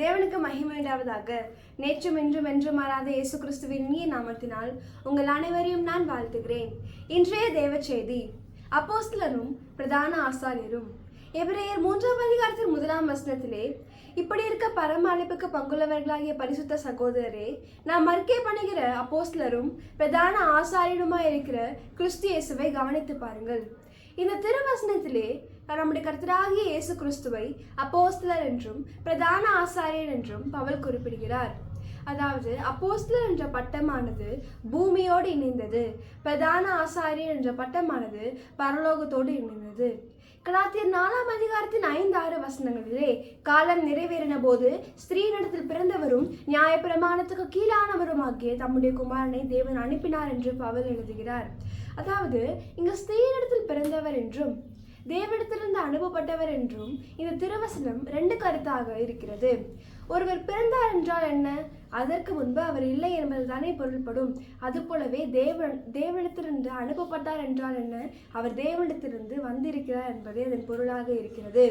தேவனுக்கு மகிமையுண்டாவதாக. நேற்றும் இன்றும் என்று மாறாத இயேசு கிறிஸ்துவின் நீ நாமத்தினால் உங்கள் அனைவரையும் நான் வாழ்த்துகிறேன். இன்றைய தேவ செய்தி. அப்போஸ்தலரும் பிரதான ஆசாரியரும். எபிரேயர் மூன்றாம் அதிகாரத்தின் முதலாம் வசனத்திலே இப்படி இருக்க பரம அழைப்புக்கு பங்குள்ளவர்களாகிய பரிசுத்த சகோதரரே நாம் மறுக்கே பண்ணுகிற அப்போஸ்தலரும் பிரதான ஆசாரியருமாய் இருக்கிற கிறிஸ்து இயேசுவை கவனித்து பாருங்கள். இந்த திருவசனத்திலே நம்முடைய கர்த்தராகிய இயேசு கிறிஸ்துவை அப்போஸ்தலர் என்றும் பிரதான ஆசாரியர் என்றும் பவல் குறிப்பிடுகிறார். அதாவது அப்போஸ்தலர் என்ற பட்டமானது பூமியோடு இணைந்தது. பிரதான ஆசாரியர் என்ற பட்டமானது பரலோகத்தோடு இணைந்தது. கலாத்தியர் நாலாம் அதிகாரத்தின் ஐந்து ஆறு வசனங்களிலே காலம் நிறைவேறின போது ஸ்திரீனிடத்தில் பிறந்தவரும் நியாயப்பிரமாணத்துக்கு கீழானவருமாகிய தம்முடைய குமாரனை தேவன் அனுப்பினார் என்று பவல் எழுதுகிறார். அதாவது இங்கு ஸ்திரீனிடத்தில் பிறந்தவர் என்றும் தேவனிடத்திலிருந்து அனுப்பப்பட்டவர் என்றும் இந்த திருவசனம் ரெண்டு கருத்தாக இருக்கிறது. ஒருவர் பிறந்தார் என்றால் என்ன? அதற்கு முன்பு அவர் இல்லை என்பதுதானே பொருள்படும். அதுபோலவே தேவன் தேவனிடத்திலிருந்து அனுப்பப்பட்டார் என்றால் என்ன? அவர் தேவனிடத்திலிருந்து வந்திருக்கிறார் என்பதே அதன் பொருளாக இருக்கிறது.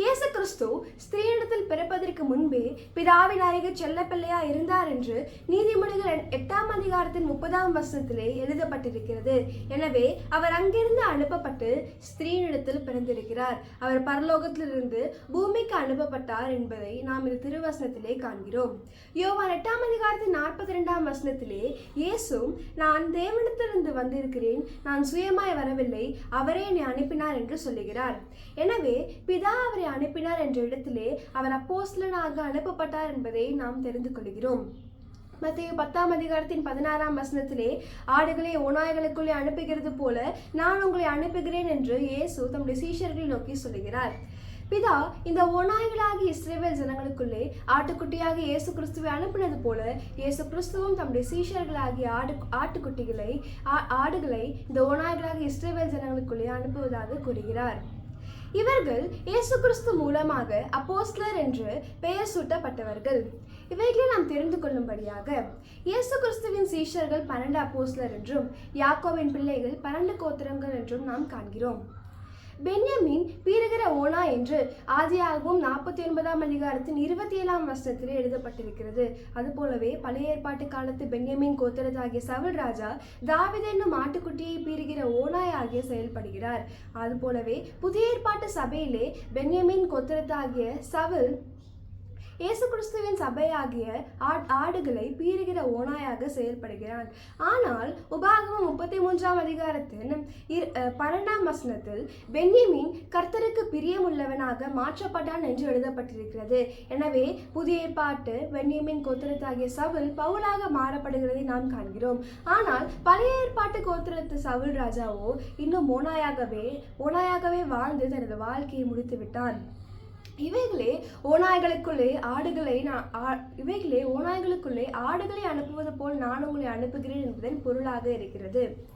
இயேசு கிறிஸ்து ஸ்திரீனிடத்தில் பிறப்பதற்கு முன்பே பிதாவின் அருகே செல்லப்பிள்ளையா இருந்தார் என்று நீதிமொழிகள் எட்டாம் அதிகாரத்தின் முப்பதாம் வசனத்திலே எழுதப்பட்டிருக்கிறது. எனவே அவர் அங்கிருந்து அனுப்பப்பட்டு ஸ்திரீனிடத்தில் பிறந்திருக்கிறார். அவர் பரலோகத்திலிருந்து பூமிக்கு அனுப்பப்பட்டார் என்பதை நாம் இந்த திருவசனத்திலே காண்கிறோம். யோவான் எட்டாம் அதிகாரத்தின் நாற்பத்தி ரெண்டாம் வசனத்திலே இயேசு நான் தேவனத்திலிருந்து வந்திருக்கிறேன். நான் சுயமாய் வரவில்லை. அவரே என்னை அனுப்பினார் என்று சொல்லுகிறார். எனவே பிதா அவரை அனுப்பினார் என்ற இடத்திலே அவர் அப்போஸ்லனாக அனுப்பப்பட்டார் என்பதை நாம் தெரிந்து கொள்கிறோம். மத்திய பத்தாம் அதிகாரத்தின் பதினாறாம் வசனத்திலே ஆடுகளை ஓநாய்களுக்குள்ளே அனுப்புகிறது போல நான் உங்களை அனுப்புகிறேன் என்று இயேசு தம்முடைய சீஷர்களை நோக்கி சொல்லுகிறார். பிதா இந்த ஓநாய்களாகி இஸ்ரேவேல் ஜனங்களுக்குள்ளே ஆட்டுக்குட்டியாக இயேசு கிறிஸ்துவை அனுப்பினது போல இயேசு கிறிஸ்துவும் தம்முடைய சீஷர்களாகிய ஆடு ஆட்டுக்குட்டிகளை ஆ- ஆடுகளை இந்த ஓநாய்களாக இஸ்ரேவேல் ஜனங்களுக்குள்ளே அனுப்புவதாக கூறுகிறார். இவர்கள் இயேசு கிறிஸ்து மூலமாக அப்போஸ்லர் என்று பெயர் சூட்டப்பட்டவர்கள். இவைகளை நாம் தெரிந்து கொள்ளும்படியாக இயேசு கிறிஸ்துவின் சீஷர்கள் பன்னெண்டு அப்போஸ்லர் என்றும் யாக்கோவின் பிள்ளைகள் பன்னெண்டு கோத்திரங்கள் என்றும் நாம் காண்கிறோம். பென்யமின் பீறுகிற ஓனா என்று ஆதியாகவும் நாற்பத்தி ஒன்பதாம் அதிகாரத்தின் இருபத்தி ஏழாம் வருஷத்தில் எழுதப்பட்டிருக்கிறது. அதுபோலவே பழைய ஏற்பாட்டு காலத்து பென்யமின் கோத்திரத்தாகிய சவுல் ராஜா தாவித என்னும் ஆட்டுக்குட்டியை பீறுகிற ஓனாயாகிய ஆகிய செயல்படுகிறார். அதுபோலவே புதிய ஏற்பாட்டு சபையிலே பென்யமின் கோத்திரத்தாகிய சவுல் இயேசு கிறிஸ்துவின் சபையாகிய ஆட்- ஆடுகளை பீறுகிற ஓனாயாக செயல்படுகிறான். ஆனால் உபாகமம் முப்பத்தி மூன்றாம் அதிகாரத்தின் இர் பன்னெண்டாம் வசனத்தில் பென்யமின் கர்த்தருக்கு பிரியமுள்ளவனாக மாற்றப்பட்டான் என்று எழுதப்பட்டிருக்கிறது. எனவே புதிய ஏற்பாட்டு பென்யமீன் கோத்திரத்தாகிய சவுல் பவுலாக மாறப்படுகிறதை நாம் காண்கிறோம். ஆனால் பழைய ஏற்பாட்டு கோத்திரத்து சவுல் ராஜாவோ இன்னும் ஓனாயாகவே ஓனாயாகவே வாழ்ந்து தனது வாழ்க்கையை முடித்து விட்டான் இவைகளே ஓநாய்களுக்குள்ளே ஆடுகளை நான் ஆ- இவைகளே ஓநாய்களுக்குள்ளே ஆடுகளை அனுப்புவது போல் நான் உங்களை அனுப்புகிறேன் என்பதன் பொருளாக இருக்கிறது.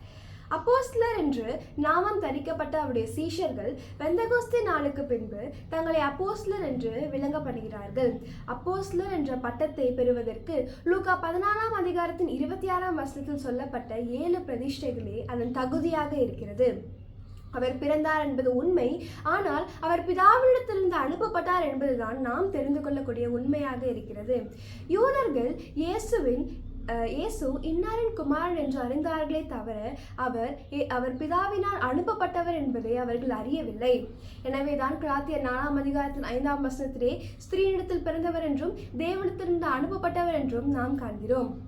அப்போஸ்லர் என்று நாமம் தரிக்கப்பட்ட அவருடைய சீஷர்கள் வெந்தகோஸ்தி நாளுக்கு பின்பு தங்களை அப்போஸ்லர் என்று விளங்கப்படுகிறார்கள். அப்போஸ்லர் என்ற பட்டத்தை பெறுவதற்கு லூகா பதினாலாம் அதிகாரத்தின் இருபத்தி ஆறாம் வசனத்தில் சொல்லப்பட்ட ஏழு பிரதிஷ்டைகளே அதன் தகுதியாக இருக்கிறது. அவர் பிறந்தார் என்பது உண்மை. ஆனால் அவர் பிதாவிடத்திலிருந்து அனுப்பப்பட்டார் என்பதுதான் நாம் தெரிந்து கொள்ளக்கூடிய உண்மையாக இருக்கிறது. யூதர்கள் இயேசுவின் அஹ், இயேசு இன்னாரின் குமாரன் என்று அறிந்தார்களே தவிர அவர் ஏ- அவர் பிதாவினால் அனுப்பப்பட்டவர் என்பதை அவர்கள் அறியவில்லை. எனவேதான் கிராத்தியர் நாலாம் அதிகாரத்தின் ஐந்தாம் வசனத்திலே ஸ்திரீனிடத்தில் பிறந்தவர் என்றும் தேவனிடத்திலிருந்து அனுப்பப்பட்டவர் என்றும் நாம் காண்கிறோம்.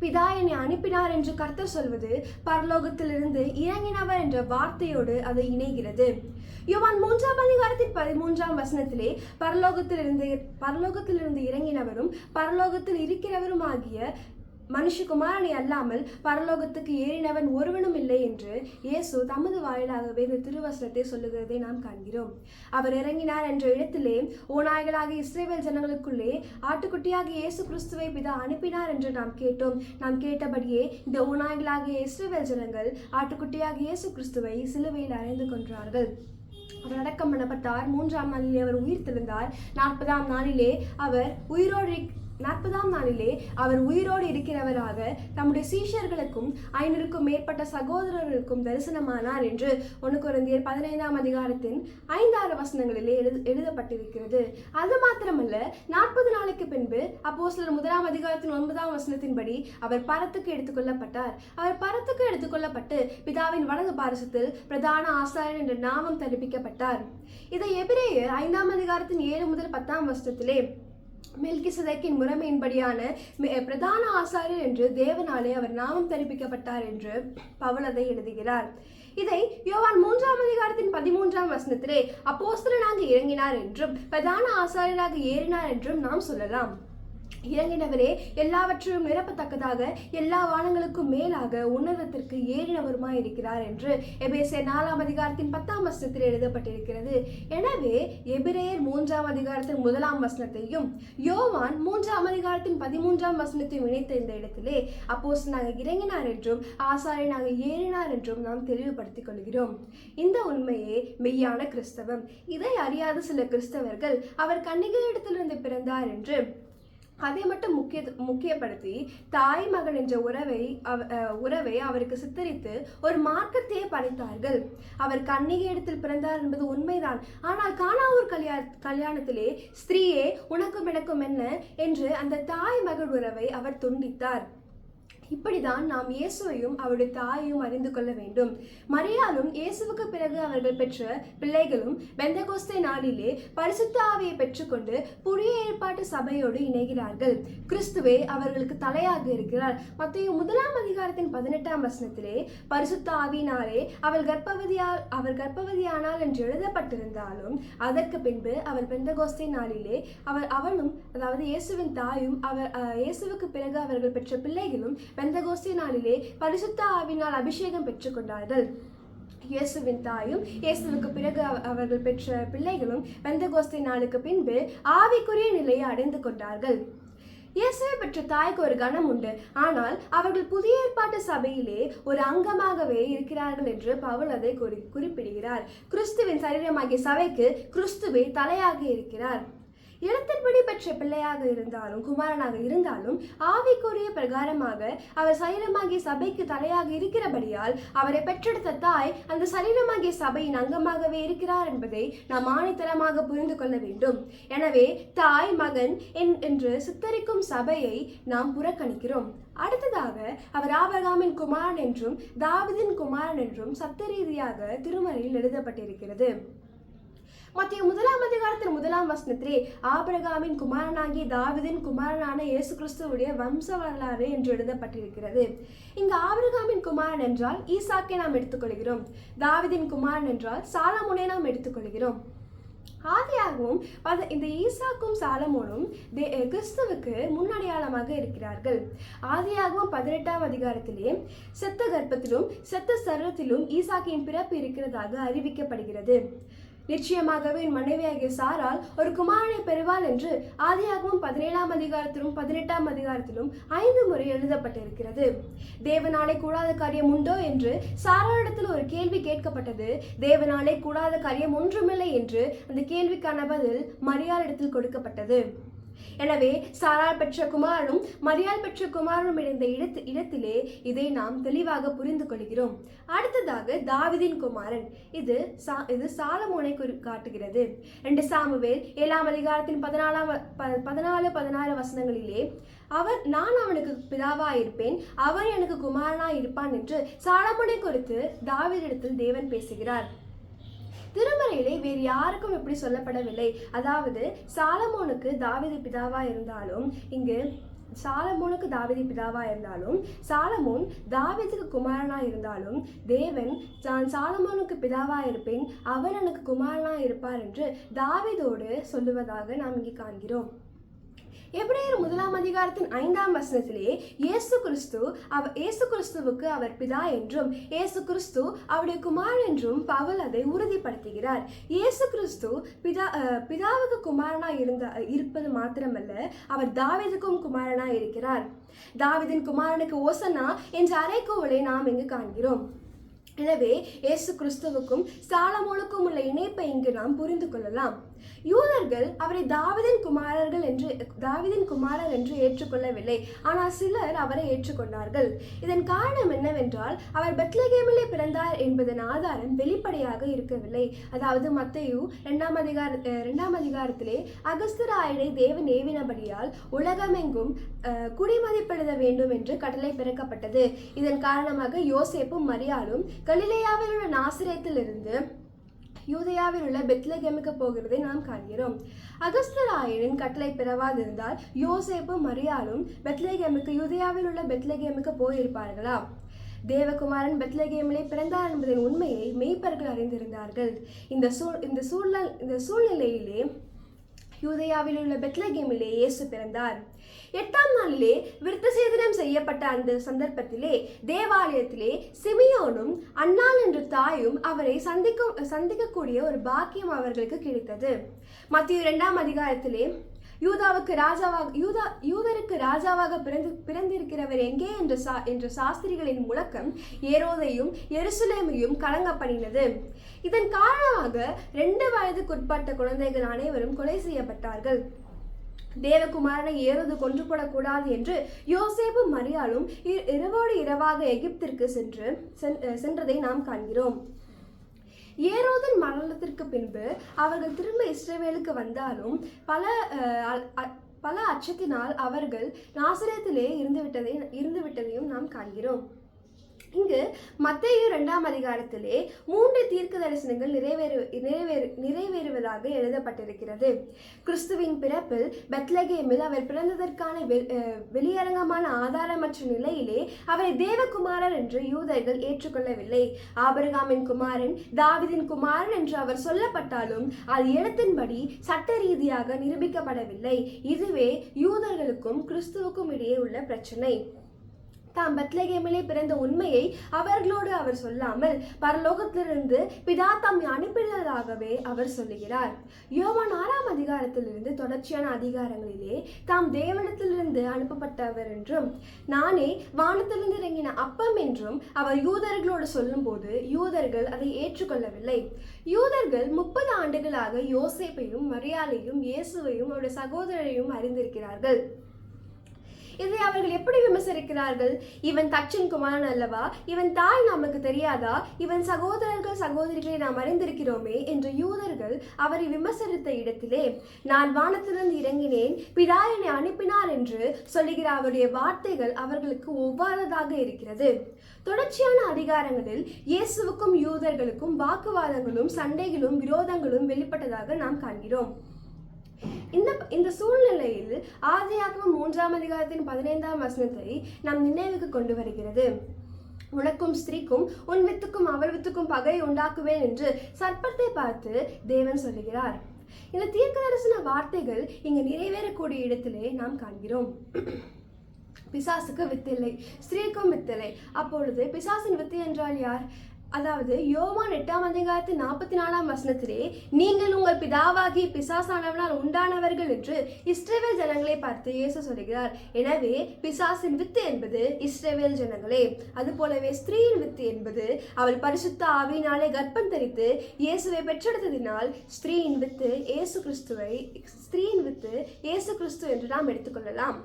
பிதா என்னை அனுப்பினார் என்று கர்த்தர் சொல்வது பரலோகத்திலிருந்து இறங்கினவர் என்ற வார்த்தையோடு அது இணைகிறது. யோவான் மூன்றாம் அதிகாரத்தின் பதிமூன்றாம் வசனத்திலே பரலோகத்திலிருந்து பரலோகத்திலிருந்து இறங்கினவரும் பரலோகத்தில் இருக்கிறவரும் ஆகிய மனுஷகுமாரனை அல்லாமல் பரலோகத்துக்கு ஏறினவன் ஒருவனும் இல்லை என்று இயேசு தமது வாயிலாகவே இந்த திருவசனத்தை சொல்லுகிறதை நாம் காண்கிறோம். அவர் இறங்கினார் என்ற இடத்திலே ஓநாய்களாக இஸ்ரேவேல் ஜனங்களுக்குள்ளே ஆட்டுக்குட்டியாக இயேசு கிறிஸ்துவை பிதா அனுப்பினார் என்று நாம் கேட்டோம். நாம் கேட்டபடியே இந்த ஓநாய்களாகிய இஸ்ரேவேல் ஜனங்கள் ஆட்டுக்குட்டியாக இயேசு கிறிஸ்துவை சிலுவையில் அறைந்து கொன்றார்கள். அவர் அடக்கம் பண்ணப்பட்டார். மூன்றாம் நாளிலே அவர் உயிர் தெழுந்தார். நாற்பதாம் நாளிலே அவர் உயிரோடு நாற்பதாம் நாளிலே அவர் உயிரோடு இருக்கிறவராக தம்முடைய சீஷர்களுக்கும் ஐநூறுக்கும் மேற்பட்ட சகோதரர்களுக்கும் தரிசனமானார் என்று ஒன்று குழந்தையர் பதினைந்தாம் அதிகாரத்தின் ஐந்தாறு வசனங்களிலே எழுது எழுதப்பட்டிருக்கிறது. அது மாத்திரமல்ல நாற்பது நாளைக்கு பின்பு அப்போ சிலர் முதலாம் அதிகாரத்தின் ஒன்பதாம் வசனத்தின்படி அவர் பரத்துக்கு எடுத்துக்கொள்ளப்பட்டார். அவர் பரத்துக்கு எடுத்துக்கொள்ளப்பட்டு பிதாவின் வலது பாரசத்தில் பிரதான ஆசாரியர் என்ற நாமம் தெரிவிக்கப்பட்டார் இதை எபிரேயர் ஐந்தாம் அதிகாரத்தின் ஏழு முதல் பத்தாம் வசனத்திலே மெல்கிசதேக்கின் முறைமையின்படியான பிரதான ஆசாரியர் என்று தேவனாலே அவர் நாமம் தரிப்பிக்கப்பட்டார் என்று பவுல் அதை எழுதுகிறார். இதை யோவான் மூன்றாம் அதிகாரத்தின் பதிமூன்றாம் வசனத்திலே அப்போஸ்தலனாக இறங்கினார் என்றும் பிரதான ஆசாரியராக ஏறினார் என்றும் நாம் சொல்லலாம். இறங்கினவரே எல்லாவற்றையும் நிரப்பத்தக்கதாக எல்லா வானங்களுக்கும் மேலாக உன்னதத்திற்கு ஏறினவருமாய் இருக்கிறார் என்று எபேசே நாலாம் அதிகாரத்தின் பத்தாம் வசனத்தில் எழுதப்பட்டிருக்கிறது. எனவே எபிரேயர் மூன்றாம் அதிகாரத்தின் முதலாம் வசனத்தையும் யோவான் மூன்றாம் அதிகாரத்தின் பதிமூன்றாம் வசனத்தையும் இணைத்த இந்த இடத்திலே அப்போஸ் நாங்கள் இறங்கினார் என்றும் ஆசாரியனாக ஏறினார் என்றும் நாம் தெளிவுபடுத்திக் கொள்கிறோம். இந்த உண்மையே மெய்யான கிறிஸ்தவம். இதை அறியாத சில கிறிஸ்தவர்கள் அவர் கன்னிகையிடத்திலிருந்து பிறந்தார் என்று அதை மட்டும் முக்கிய முக்கியப்படுத்தி தாய் மகள் என்ற உறவை அவ- உறவை அவருக்கு சித்தரித்து ஒரு மார்க்கத்தையே படைத்தார்கள். அவர் கன்னிகை இடத்தில் பிறந்தார் என்பது உண்மைதான். ஆனால் காணாவூர் கல்யா கல்யாணத்திலே ஸ்திரீயே உனக்கும் எனக்கும் என்ன? என்று அந்த தாய் மகள் உறவை அவர் துண்டித்தார். இப்படிதான் நாம் இயேசுவையும் அவருடைய தாயையும் அறிந்து கொள்ள வேண்டும். மரியாலும் இயேசுவுக்கு பிறகு அவர்கள் பெற்ற பிள்ளைகளும் பெந்தகோஸ்தே நாளிலே பரிசுத்த ஆவியை பெற்றுக்கொண்டு புதிய ஏற்பாட்டு சபையோடு இணைகிறார்கள். கிறிஸ்துவே அவர்களுக்கு தலையாக இருக்கிறார். மத்திய முதலாம் அதிகாரத்தின் பதினெட்டாம் வசனத்திலே பரிசுத்த ஆவியினாலே அவள் கர்ப்பவதியால் அவர் கர்ப்பவதியானாள் என்று எழுதப்பட்டிருந்தாலும் அதற்கு பின்பு அவள் பெந்தகோஸ்தே நாளிலே அவள் அவளும் அதாவது இயேசுவின் தாயும் அவர் அஹ், இயேசுவுக்கு பிறகு அவர்கள் பெற்ற பிள்ளைகளும் பெந்தகோஸ்தே நாளிலே பரிசுத்த ஆவினால் அபிஷேகம் பெற்றுக்கொண்டார்கள். இயேசுவின் தாயும் இயேசுவுக்கு பிறகு அவர்கள் பெற்ற பிள்ளைகளும் பெந்தகோஸ்தே நாளுக்கு பின்பு ஆவிக்குரிய நிலையை அடைந்து கொண்டார்கள். இயேசுவை பெற்ற தாய்க்கு ஒரு கணம் உண்டு. ஆனால் அவர்கள் புதிய ஏற்பாட்டு சபையிலே ஒரு அங்கமாகவே இருக்கிறார்கள் என்று பவுல் அதை குறி குறிப்பிடுகிறார். கிறிஸ்துவின் சரீரமாகிய சபைக்கு கிறிஸ்துவே தலையாக இருக்கிறார். எழுத்தின்படி பெற்ற பிள்ளையாக இருந்தாலும் குமாரனாக இருந்தாலும் ஆவிக்குரிய பிரகாரமாக அவர் சரீரமாகிய சபைக்கு தலையாக இருக்கிறபடியால் அவரை பெற்றெடுத்த தாய் அந்த சரீரமாகிய சபையின் அங்கமாகவே இருக்கிறார் என்பதை நாம் ஆணித்தரமாக புரிந்து கொள்ள வேண்டும். எனவே தாய் மகன் என்- என்று சித்தரிக்கும் சபையை நாம் புறக்கணிக்கிறோம். அடுத்ததாக அவர் ஆபரகாமின் குமாரன் என்றும் தாவிதின் குமாரன் என்றும் சத்த ரீதியாக திருமறையில் எழுதப்பட்டிருக்கிறது. மத்திய முதலாம் அதிகாரத்தின் முதலாம் வசனத்திலே ஆபிரகாமின் குமாரனாகிய தாவிதின் குமாரனான இயேசு கிறிஸ்துவுடைய வம்ச வரலாறு என்று எழுதப்பட்டிருக்கிறது. இங்கு ஆபிரகாமின் குமாரன் என்றால் ஈசாக்கை நாம் எடுத்துக்கொள்கிறோம். தாவிதின் குமாரன் என்றால் சாலமுனை நாம் எடுத்துக்கொள்கிறோம். ஆதியாகவும் பத- இந்த ஈசாக்கும் சாலமோனும் தே- கிறிஸ்துவுக்கு முன்னடையாளமாக இருக்கிறார்கள். ஆதியாகவும் பதினெட்டாம் அதிகாரத்திலே செத்த கர்ப்பத்திலும் செத்த சரத்திலும் ஈசாக்கின் பிறப்பு இருக்கிறதாக அறிவிக்கப்படுகிறது. நிச்சயமாகவே என் மனைவியாகிய சாரால் ஒரு குமாரனை பெறுவாள் என்று ஆதியாகவும் பதினேழாம் அதிகாரத்திலும் பதினெட்டாம் அதிகாரத்திலும் ஐந்து முறை எழுதப்பட்டிருக்கிறது. தேவனாலே கூடாத காரியம் உண்டோ என்று சாராளிடத்தில் ஒரு கேள்வி கேட்கப்பட்டது. தேவனாலே கூடாத காரியம் ஒன்றுமில்லை என்று அந்த கேள்விக்கான பதில் மரியாளிடத்தில் கொடுக்கப்பட்டது. எனவே சாரால் பெற்ற குமாரனும் மரியால் பெற்ற குமாரனும் இணைந்த இடத்து இடத்திலே இதை நாம் தெளிவாக புரிந்து கொள்கிறோம். அடுத்ததாக தாவிதின் குமாரன். இது சா இது சாலமோனை குறி காட்டுகிறது. ரெண்டு சாமுவேல் ஏழாம் அதிகாரத்தின் பதினாலாம் ப- பதினாலு பதினாறு வசனங்களிலே அவர் நான் அவனுக்கு பிதாவாக இருப்பேன் அவன் எனக்கு குமாரனாய் இருப்பான் என்று சாலமோனை குறித்து தாவிதிடத்தில் தேவன் பேசுகிறார். திருமறையிலே வேறு யாருக்கும் இப்படி சொல்லப்படவில்லை. அதாவது சாலமோனுக்கு தாவிது பிதாவா இருந்தாலும் இங்கு சாலமோனுக்கு தாவிதி பிதாவா இருந்தாலும் சாலமோன் தாவிதுக்கு குமாரனா இருந்தாலும் தேவன் நான் சாலமோனுக்கு பிதாவா இருப்பேன் அவன் எனக்கு குமாரனா இருப்பார் என்று தாவிதோடு சொல்லுவதாக நாம் இங்கே காண்கிறோம். எப்படியும் முதலாம் அதிகாரத்தின் ஐந்தாம் வசனத்திலே இயேசு கிறிஸ்து அவ இயேசு கிறிஸ்துவுக்கு அவர் பிதா என்றும் இயேசு கிறிஸ்து அவருடைய குமாரன் என்றும் பவுல் அதை உறுதிப்படுத்துகிறார். இயேசு கிறிஸ்து பிதா அஹ், பிதாவுக்கு குமாரனா இருந்த இருப்பது மாத்திரமல்ல அவர் தாவிதுக்கும் குமாரனா இருக்கிறார். தாவிதின் குமாரனுக்கு ஓசனா என்ற அரைக்கோவலை நாம் இங்கு காண்கிறோம். எனவே இயேசு கிறிஸ்துவுக்கும் சாலமோனுக்கும் உள்ள இணைப்பை இங்கு நாம் புரிந்து கொள்ளலாம். யூதர்கள் அவரை தாவிதின் குமாரர்கள் என்று தாவிதின் குமாரர் என்று ஏற்றுக்கொள்ளவில்லை. ஆனால் சிலர் அவரை ஏற்றுக்கொண்டார்கள். இதன் காரணம் என்னவென்றால் அவர் பெத்லகேமிலே பிறந்தார் என்பதன் ஆதாரம் வெளிப்படையாக இருக்கவில்லை. அதாவது மத்தையு இரண்டாம் அதிகார அஹ், இரண்டாம் அதிகாரத்திலே அகஸ்தராயனை தேவன் ஏவினபடியால் உலகமெங்கும் அஹ், குடிமதிப்பிடுத வேண்டும் என்று கட்டளை பிறக்கப்பட்டது. இதன் காரணமாக யோசேப்பும் மரியாளும் கலிலேயாவில் உள்ள நாசிரியத்திலிருந்து யூதயாவில் உள்ள பெத்லகேமுக்கு போகிறதை நாம் காண்கிறோம். அகஸ்தராயனின் கட்டளை பிறவாதிருந்தால் யோசேப்பும் மரியாளும் பெத்லகேமுக்கு யூதயாவில் உள்ள பெத்லகேமுக்கு போயிருப்பார்களா? தேவகுமாரன் பெத்லகேமிலே பிறந்தார் என்பதன் உண்மையை மெய்ப்பர்கள் அறிந்திருந்தார்கள். இந்த சூழ் இந்த சூழல் இந்த சூழ்நிலையிலே யூதயாவில் உள்ள பெத்லகேமிலே இயேசு பிறந்தார். எட்டாம் நாளிலே விருத்த சேதனம் செய்யப்பட்ட அந்த சந்தர்ப்பத்திலே தேவாலயத்திலே சிமியோனும் அன்னாள் என்ற தாயும் அவரை சந்திக்கும் சந்திக்கக்கூடிய ஒரு பாக்கியம் அவர்களுக்கு கிடைத்தது. மத்திய இரண்டாம் அதிகாரத்திலே யூதாவுக்கு ராஜாவாக யூதா யூதருக்கு ராஜாவாக பிறந்து பிறந்திருக்கிறவர் எங்கே என்ற சா என்ற சாஸ்திரிகளின் முழக்கம் ஏரோதையும் எருசலேமையும் கலங்க பண்ணினது இதன் காரணமாக ரெண்டு வயதுக்குட்பட்ட குழந்தைகள் அனைவரும் கொலை செய்யப்பட்டார்கள். தேவகுமாரனை ஏறது கொன்று போடக்கூடாது என்று யோசேப்பு மரியாளும் இ- இரவோடு இரவாக எகிப்திற்கு சென்று சென்- அஹ் சென்றதை நாம் காண்கிறோம். ஏரோதன் மரணத்திற்கு பின்பு அவர்கள் திரும்ப இஸ்ரேவேலுக்கு வந்தாலும் பல பல அச்சத்தினால் அவர்கள் நாசரேத்திலே இருந்து இருந்துவிட்டதையும் நாம் காண்கிறோம். இங்கு மத்திய இரண்டாம் அதிகாரத்திலே மூன்று தீர்க்க தரிசனங்கள் நிறைவேறு நிறைவேறு நிறைவேறுவதாக எழுதப்பட்டிருக்கிறது. கிறிஸ்துவின் பிறப்பில் பெத்லகேமில் அவர் பிறந்ததற்கான வெ- வெளியரங்கமான ஆதாரமற்ற நிலையிலே அவரை தேவகுமாரர் என்று யூதர்கள் ஏற்றுக்கொள்ளவில்லை. ஆபரகாமின் குமாரன் தாவிதின் குமாரன் என்று அவர் சொல்லப்பட்டாலும் அது எழுத்தின்படி சட்ட ரீதியாக நிரூபிக்கப்படவில்லை. இதுவே யூதர்களுக்கும் கிறிஸ்துவுக்கும் இடையே உள்ள பிரச்சனை. தாம் பத்லகேமிலே பிறந்த உண்மையை அவர்களோடு அவர் சொல்லாமல் பரலோகத்திலிருந்து பிதா தம்மை அனுப்பினதாகவே அவர் சொல்லுகிறார். யோவான் ஆறாம் அதிகாரத்திலிருந்து தொடர்ச்சியான அதிகாரங்களிலே தாம் தேவனத்திலிருந்து அனுப்பப்பட்டவர் என்றும் நானே வானத்திலிருந்து இறங்கின அப்பம் என்றும் அவர் யூதர்களோடு சொல்லும்போது யூதர்கள் அதை ஏற்றுக்கொள்ளவில்லை. யூதர்கள் முப்பது ஆண்டுகளாக யோசேப்பையும் மரியாலையும் இயேசுவையும் அவருடைய சகோதரரையும் அறிந்திருக்கிறார்கள். இதை அவர்கள் எப்படி விமர்சிக்கிறார்கள்? இவன் தச்சன் குமாரன் அல்லவா? இவன் தாய் நமக்கு தெரியாதா? இவன் சகோதரர்கள் சகோதரிகளை நாம் அறிந்திருக்கிறோமே என்று யூதர்கள் அவரை விமர்சித்த இடத்திலே நான் வானத்திலிருந்து இறங்கினேன் பிதா என்னை அனுப்பினார் என்று சொல்லுகிற அவருடைய வார்த்தைகள் அவர்களுக்கு ஒவ்வாததாக இருக்கிறது. தொடர்ச்சியான அதிகாரங்களில் இயேசுவுக்கும் யூதர்களுக்கும் வாக்குவாதங்களும் சண்டைகளும் விரோதங்களும் வெளிப்பட்டதாக நாம் காண்கிறோம். இந்த இந்த சூழ்நிலையில் ஆதியாகவும் மூன்றாம் அதிகாரத்தின் பதினைந்தாம் வசனத்தை நாம் நினைவுக்கு கொண்டு வருகிறது. உனக்கும் ஸ்திரீக்கும் உன் வித்துக்கும் அவள் வித்துக்கும் பகை உண்டாக்குவேன் என்று சர்ப்பத்தை பார்த்து தேவன் சொல்லுகிறார். இந்த தீர்க்கதரிசன வார்த்தைகள் இங்கு நிறைவேறக்கூடிய இடத்திலே நாம் காண்கிறோம். பிசாசுக்கு வித்தில்லை ஸ்திரீக்கும் வித்தில்லை. அப்பொழுது பிசாசின் வித்து என்றால் யார்? அதாவது யோவான் எட்டாம் அதிகாரத்து நாற்பத்தி நாலாம் வசனத்திலே நீங்கள் உங்கள் பிதாவாகி பிசாசானவனால் உண்டானவர்கள் என்று இஸ்ரேவேல் ஜனங்களை பார்த்து இயேசு சொல்கிறார். எனவே பிசாசின் வித்து என்பது இஸ்ரேவேல் ஜனங்களே. அதுபோலவே ஸ்திரீயின் வித்து என்பது அவள் பரிசுத்த ஆவியினாலே கர்ப்பம் தரித்து இயேசுவை பெற்றெடுத்ததினால் ஸ்திரீயின் வித்து இயேசு கிறிஸ்துவை ஸ்திரீயின் வித்து இயேசு கிறிஸ்து என்று நாம் எடுத்துக்கொள்ளலாம்.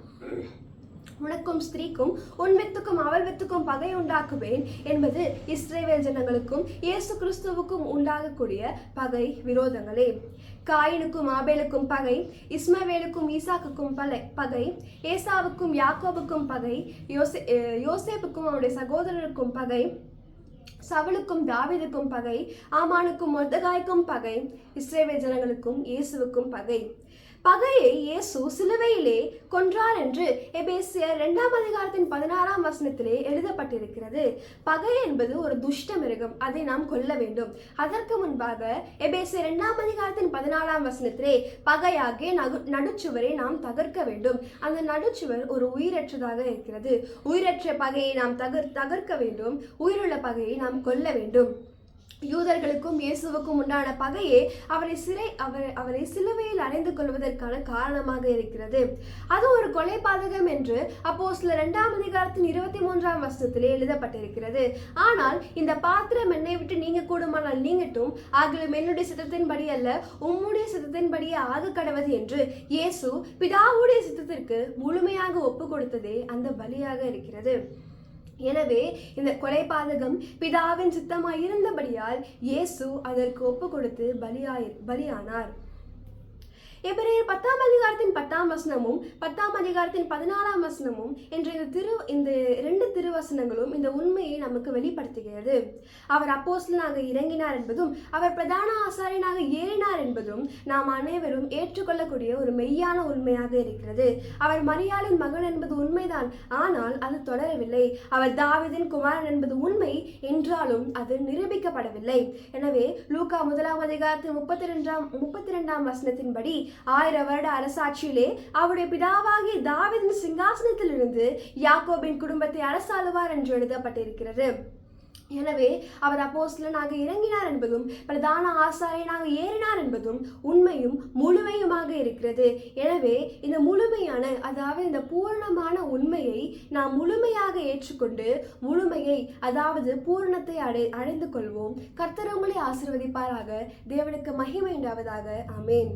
உனக்கும் ஸ்திரீக்கும் உன் வித்துக்கும் அவள் வித்துக்கும் பகை உண்டாக்குவேன் என்பது இஸ்ரேவேல் ஜனங்களுக்கும் இயேசு கிறிஸ்துவுக்கும் உண்டாகக்கூடிய பகை விரோதங்களே. காயினுக்கும் ஆபேலுக்கும் பகை இஸ்மவேலுக்கும் ஈசாக்குக்கும் பலை பகை ஏசாவுக்கும் யாக்கோபுக்கும் பகை யோசே யோசேப்புக்கும் அவருடைய சகோதரருக்கும் பகை சவலுக்கும் தாவிதுக்கும் பகை ஆமானுக்கும் மொர்தகாய்க்கும் பகை இஸ்ரேவேல் ஜனங்களுக்கும் இயேசுவுக்கும் பகை. பகையை இயேசு சிலுவையிலே கொன்றார் என்று எபேசியர் இரண்டாம் அதிகாரத்தின் பதினாறாம் வசனத்திலே எழுதப்பட்டிருக்கிறது. பகை என்பது ஒரு துஷ்ட மிருகம் அதை நாம் கொல்ல வேண்டும். அதற்கு முன்பாக எபேசியர் இரண்டாம் அதிகாரத்தின் பதினாலாம் வசனத்திலே பகையாகிய நகு நடுச்சுவரை நாம் தகர்க்க வேண்டும். அந்த நடுச்சுவர் ஒரு உயிரற்றதாக இருக்கிறது. உயிரற்ற பகையை நாம் தகர் தகர்க்க வேண்டும். உயிருள்ள பகையை நாம் கொல்ல வேண்டும். யூதர்களுக்கும் இயேசுவுக்கும் உண்டான பகையே அவரை சிறை அவர் அவரை சிலுவையில் அடைந்து கொள்வதற்கான காரணமாக இருக்கிறது. அது ஒரு கொலை பாதகம் என்று அப்போ சில இரண்டாம் அதிகாரத்தின் இருபத்தி மூன்றாம் வருஷத்திலே எழுதப்பட்டிருக்கிறது. ஆனால் இந்த பாத்திரம் என்னை விட்டு நீங்க கூடுமானால் நீங்கட்டும் ஆகிலும் என்னுடைய சித்தத்தின்படி அல்ல உம்முடைய சித்தத்தின்படியே ஆக கடவது என்று இயேசு பிதாவுடைய சித்தத்திற்கு முழுமையாக ஒப்பு கொடுத்ததே அந்த பலியாக இருக்கிறது. எனவே இந்த கொலைபாதகம் பிதாவின் சித்தமாய் இருந்தபடியால் இயேசு அதற்கு ஒப்பு கொடுத்து பலியாய் பலியானார். எபிரேயர் பத்தாம் அதிகாரத்தின் பத்தாம் வசனமும் பத்தாம் அதிகாரத்தின் பதினாலாம் வசனமும் என்ற இந்த திரு இந்த ரெண்டு திருவசனங்களும் இந்த உண்மையை நமக்கு வெளிப்படுத்துகிறது. அவர் அப்போஸ்லனாக இறங்கினார் என்பதும் அவர் பிரதான ஆசாரியனாக ஏறினார் என்பதும் நாம் அனைவரும் ஏற்றுக்கொள்ளக்கூடிய ஒரு மெய்யான உண்மையாக இருக்கிறது. அவர் மரியாளின் மகன் என்பது உண்மைதான் ஆனால் அது தொடரவில்லை. அவர் தாவிதின் குமாரன் என்பது உண்மை என்றாலும் அது நிரூபிக்கப்படவில்லை. எனவே லூகா முதலாம் அதிகாரத்தின் முப்பத்தி ரெண்டாம் முப்பத்தி ரெண்டாம் வசனத்தின்படி ஆயிரம் வருட அரச அரசாட்சியிலே அவருடைய பிதாவாகிய தாவிதின் சிங்காசனத்திலிருந்து யாக்கோபின் குடும்பத்தை அரசாளுவார் என்று எழுதப்பட்டிருக்கிறது. எனவே அவர் அப்போஸ்லனாக இறங்கினார் என்பதும் பிரதான ஆசாரியனாக ஏறினார் என்பதும் உண்மையும் முழுமையுமாக இருக்கிறது. எனவே இந்த முழுமையான அதாவது இந்த பூரணமான உண்மையை நாம் முழுமையாக ஏற்றுக்கொண்டு முழுமையை அதாவது பூரணத்தை அடை அடைந்து கொள்வோம். கர்த்தர் உங்களை ஆசிர்வதிப்பாராக. தேவனுக்கு மகிமை உண்டாவதாக. அமேன்